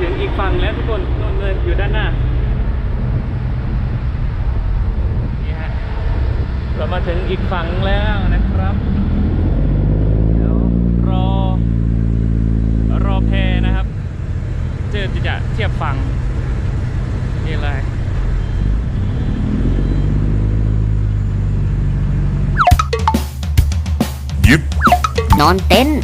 ถึงอีกฝั่งแล้วทุกคนนู่นเลยอยู่ด้านหน้านี่ฮะเรามาถึงอีกฝั่งแล้วนะครับเดี๋ยวรอรอแพนะครับเจอจะเทียบฝั่งนี่เลย Yep. นอนเต็นท์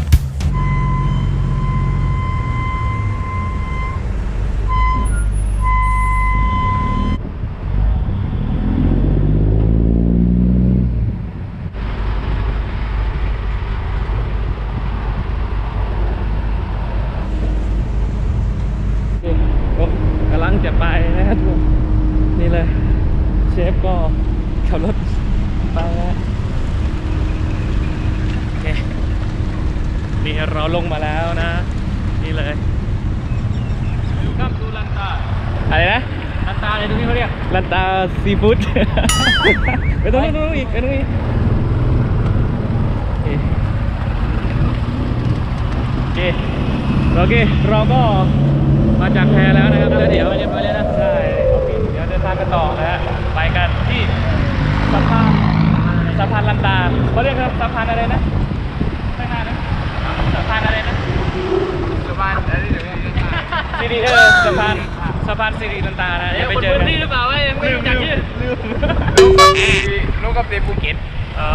ก็กำลังจะไปนะครับทุกคนนี่เลย เชฟก็ขับรถไปแล้วโอเค นี่เราลงมาแล้วนะ นี่เลยดูครับดูลันตาอะไรนะลันตาอะไรตรงนี้เขาเรียกลันตาซีฟู้ดไปตรงนู้นตรงนู้นอีกไปตรงนี้นอีกโอเคโอเคเราก็มาจากแพแล้วนะครับแล้วเดี๋ยวเรียบร้อยแล้วนะใช่โอเคเดี๋ยวเดินทางกันต่อนะฮะไปกันที่สะพานสะพานลันตาเขาเรียกว่าสะพานอะไรนะไม่น่านะสะ พานอะไรนะสบายอันนี้เดี๋ยวนี้ซีรีเออสะพานสะพานซีรีลันตานะเดี๋ยวไปเจอกันนี่หรือเปล่าไม่ไม่รู้จักชื่อลืมลูกกับเตภูเก็ตอ๋อ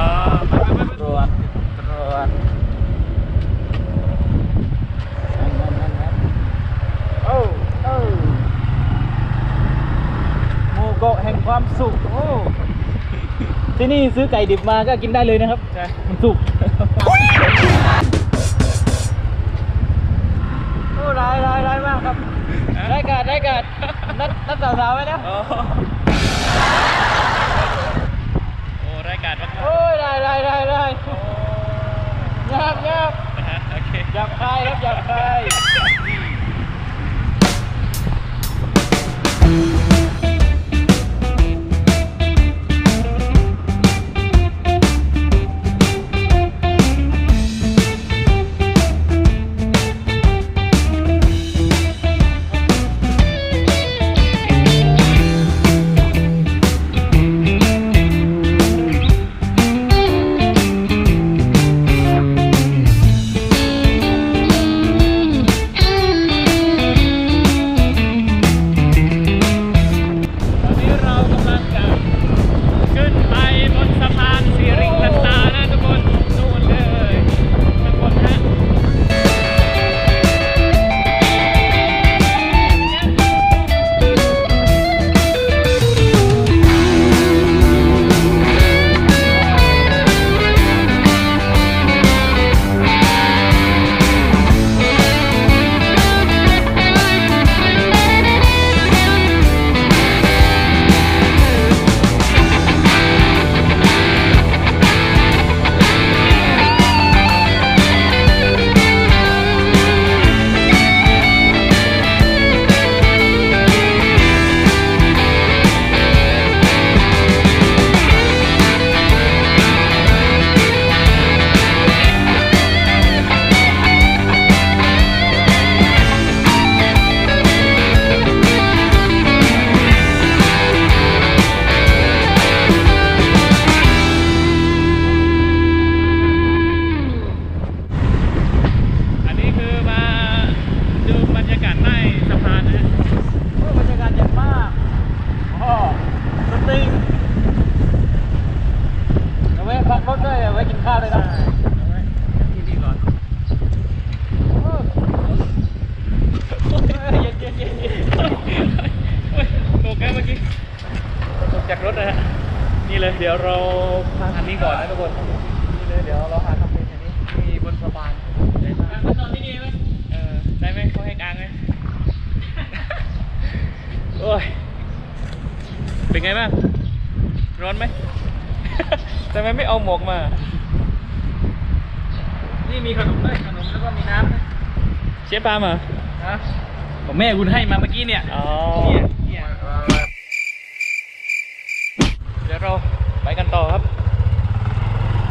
ตรวจตรวจโอ้โอ้โมโกะแห่งความสุขโอ้ที่นี่ซื้อไก่ดิบมาก็กินได้เลยนะครับใช่มันสุก โอ้ร้ายร้ายร้ายมากครับ ได้การได้การนัดนัด สาวๆไว้แล้ว โอ้โอ้รายการมากโอ้ยได้ได้ได้ได้ยากยากๆนะฮะโอเคหยับคายครับหยับคา เลยเดี๋ยวเราพักอันนี้ก่อนนะทุกคนนี่เลยเดี๋ยวเราหาทำเป็นอันนี้มีบนสะพานได้ไหมนอนที่นี่ไหมเออได้ไหมเขาให้กลางไหมโอ้ยเป็นไงบ้างร้อนไหมทำไมไม่เอาหมวกมา นี่มีขนมด้วยขนมแล้วก็มีน้ำนะเชฟปาล์มเหรอฮะผมแม่คุณให้มาเมื่อกี้เนี่ยอ๋อเนี่ยเนี่ยเดี๋ยวเรา ไปกันต่อครับ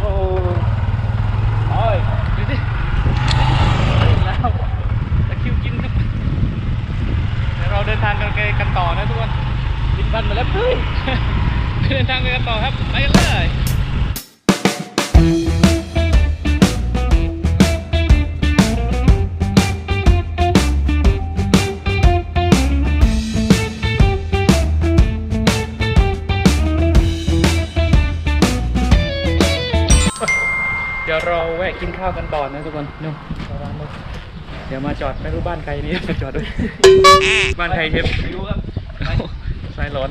โอ้โอ้ยดูดิแล้วตะคิวกินครับเดี๋ยวเราเดินทางกันไกลกันต่อนะทุกคนบินบันมาแล้วเฮ้ยเดินทางกันต่อครับ ไปกันเลย ราแวะกินข้าวกันก่อนนะทุกคนนู่นร้านนู้นเดี๋ยวมาจอดไม่รู้บ้านใครนี่มาจอดด้วย บ้านใครเชฟไม่รู้ครับสายร้อน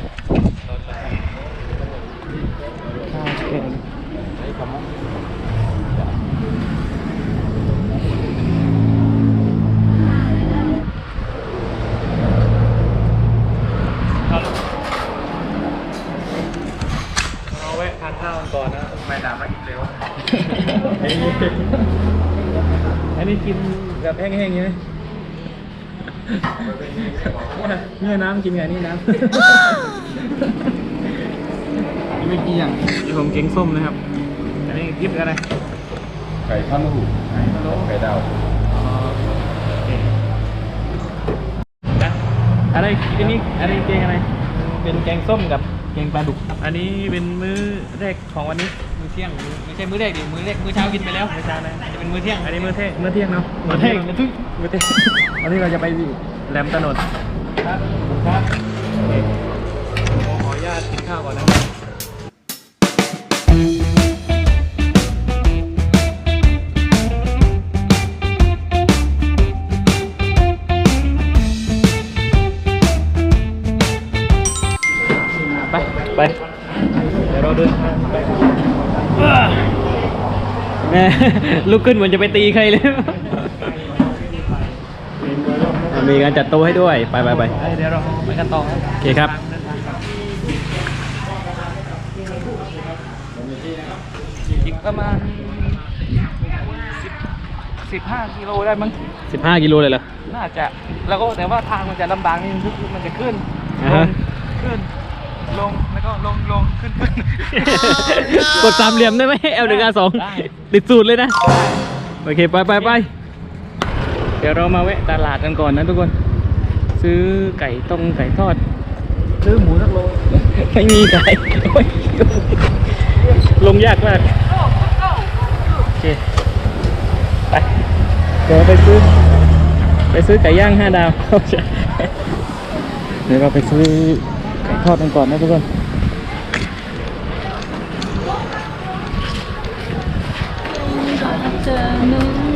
ข้าวแกงครับเราแวะทานข้าวกันก่อนนะไม่นานมาอีกเร็ว อันนี้กินแบบแห้งๆใช่ไหมเนี่ยน้ำกินไงนี่น้ำไม่กี่อย่างนี่ผมเก่งส้มนะครับ อันนี้ยิบอะไร ไก่ข้าวหูไก่ไก่ดาวนะอะไรอันนี้อันนี้เก่งอะไร เป็นแกงส้มกับแกงปลาดุกครับอันนี้เป็นมื้อแรกของวันนี้มื้อ เที่ยงไม่ใช่มื้อแรกดิมื้อแรกมื้อเช้ากินไปแล้วไม่ใช่นะจะเป็นมื้อเที่ยงอันนี้มื้อเที่ยงมื้อเที่ยงเนาะมื้อเที่ยงนะทุกมื้อเที่ยงวันนี้เราจะไปแหลมตะโนดครับครับโอเคขออนุญาตกินข้าวก่อนนะครับไป ไป เดี๋ยวเราเดินทางไปแม่ ลุกขึ้นเหมือนจะไปตีใครเลยมีการจัดโต๊ะให้ด้วย ไปไปไปเดี๋ยวเราไปกันต่อโอเคครับอีกประมาณสิบสิบห้ากิโลได้มั้ง15กิโลเลยเหรอ น่าจะ แล้วก็แต่ว่าทางมันจะลำบากนิดนึงคือมันจะขึ้นอ่าลฮะงขึ้น ลงแล้วก็ลงลงขึ้นขึ้นกดสามเหลี่ยมได้ไหม L หนึ่ง R สองได้ติดสูตรเลยนะ โอเค ไปไปไปเดี๋ยวเรามาแวะตลาดกันก่อนนะทุกคน ซื้อไก่ต้มไก่ทอด ซื้อหมูสักโลไม่มีไก่โอ้ยลงยากมากโอเคไปเดี๋ยวไปซื้อ ไปซื้อไก่ย่างห้าดาวเดี๋ยวเราไปซื้อไก่ ทอดกันก่อนนะทุกคน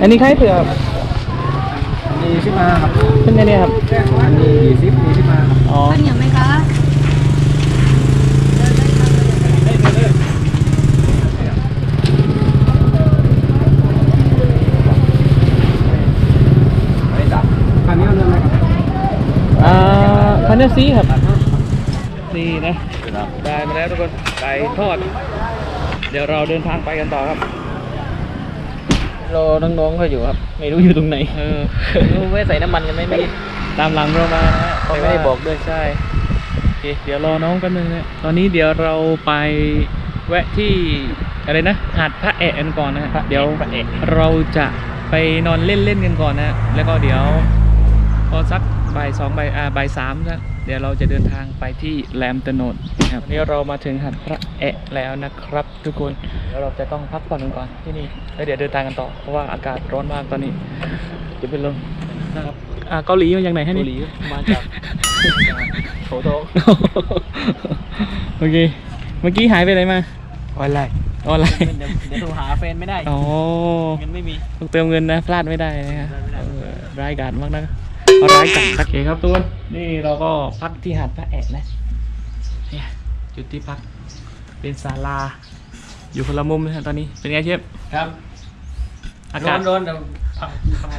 อันนี้ใครเผื่อมีชิมาครับเป็นไงเนี่ยครับอันนี้ยี่สิบมีชิมาครับอ๋อข้าวเหนียวไหมคะไม่ดับอันนี้เอาเรื่องอะไรครับ อ่าพันเนอร์ซีครับ นี่นะ ได้มา แล้วทุกคนไก่ทอด เดี๋ยวเราเดินทางไปกันต่อครับรอน้องๆเขาอยู่ครับ ไม่รู้อยู่ตรงไหนเออรู้ไว้ใส่น้ำมันกันไหมไม่ตามหลังเรามานะฮะเขาไม่ได้บอกด้วยใช่โอเคเดี๋ยวรอน้องกันนึงนะตอนนี้เดี๋ยวเราไปแวะที่อะไรนะหาดพระแอะกันก่อนนะฮะเดี๋ยวเราจะไปนอนเล่นๆกันก่อนนะแล้วก็เดี๋ยวพอสักบ่ายสองบ่ายอ่าบ่ายสามนะ เดี๋ยวเราจะเดินทางไปที่แหลมตะโนดนะครับวันนี้เรามาถึงหาดพระแอะแล้วนะครับ ทุกคนเดี๋ยวเราจะต้องพักผ่อนกันก่อนที่นี่แล้วเดี๋ยวเดินทางกันต่อเพราะว่าอากาศร้อนมากตอนนี้จะเป็นลมนะครับอ่าเกาหลีมาจากไหนฮะนี่เกาหลีมาจากโถโถโอเคเมื่อกี้หายไปไหนมาออนไลน์ออนไลน์เดี๋ยวเดี๋ยวโทรหาแฟนไม่ได้อ๋อเงินไม่มีต้องเติมเงินนะพลาดไม่ได้นะฮะพลาดไม่ได้เออร้ายกาจมากนะ เอาร้ายกาจโอเคครับทุกคนนี่เราก็พักที่หาดพระแอะนะเนี่ยจุดที่พักเป็นศาลา อยู่คนละมุมนะฮะตอนนี้เป็นไงเชฟครับอากาศร้อนๆเดี๋ยวพัก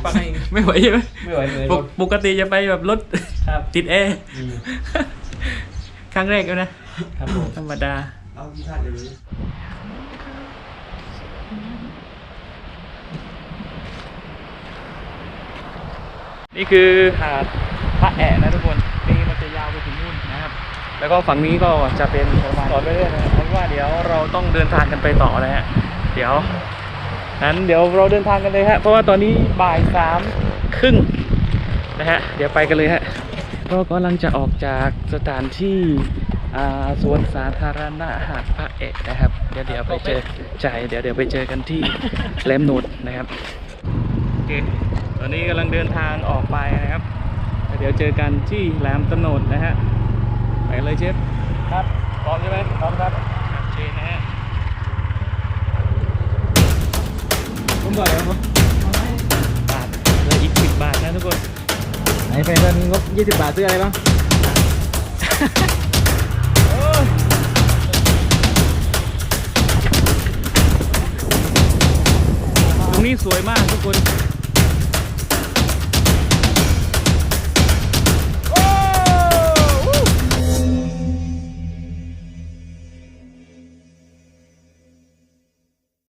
พักให้ไม่ไหวใช่ไหมไม่ไหวเลยปกปกติจะไปแบบรถครับติดแอร์อืมครั้งแรกแล้วนะครับผมธรรมดา เอาที่ท่าเลยนี่ คือหาดพระแอะนะทุกคนนี่มันจะยาวไปถึงนู่นนะครับ แล้วก็ฝั่งนี้ก็จะเป็นต่อไปเรื่อยๆนะครับเพราะว่าเดี๋ยวเราต้องเดินทางกันไปต่อนะฮะเดี๋ยวนั้นเดี๋ยวเราเดินทางกันเลยฮะเพราะว่าตอนนี้บ่ายสามครึ่งนะฮะเดี๋ยวไปกันเลยฮะเรากำลังจะออกจากสถานที่อ่าสวนสาธารณะหาดพระเอกนะครับ เดี๋ยวเดี๋ยวไปเจอใจเดี๋ยวเดี๋ยวไปเจอกันที่แหลมโนดนะครับโอเคต อนนี้กำลังเดินทางออกไปนะครับ เดี๋ยวเจอกันที่แหลมตำนดนะฮะ ไปเลยเชฟครับ พร้อมใช่ไหมพร้อมครับเชนนะฮะผมบอกแล้วว่าบาทเลยอีกสิบาทนะทุกคนไหนเพื่นงบ20บาทซื้ออะไรบ้างตรงนี้สวยมากทุกคน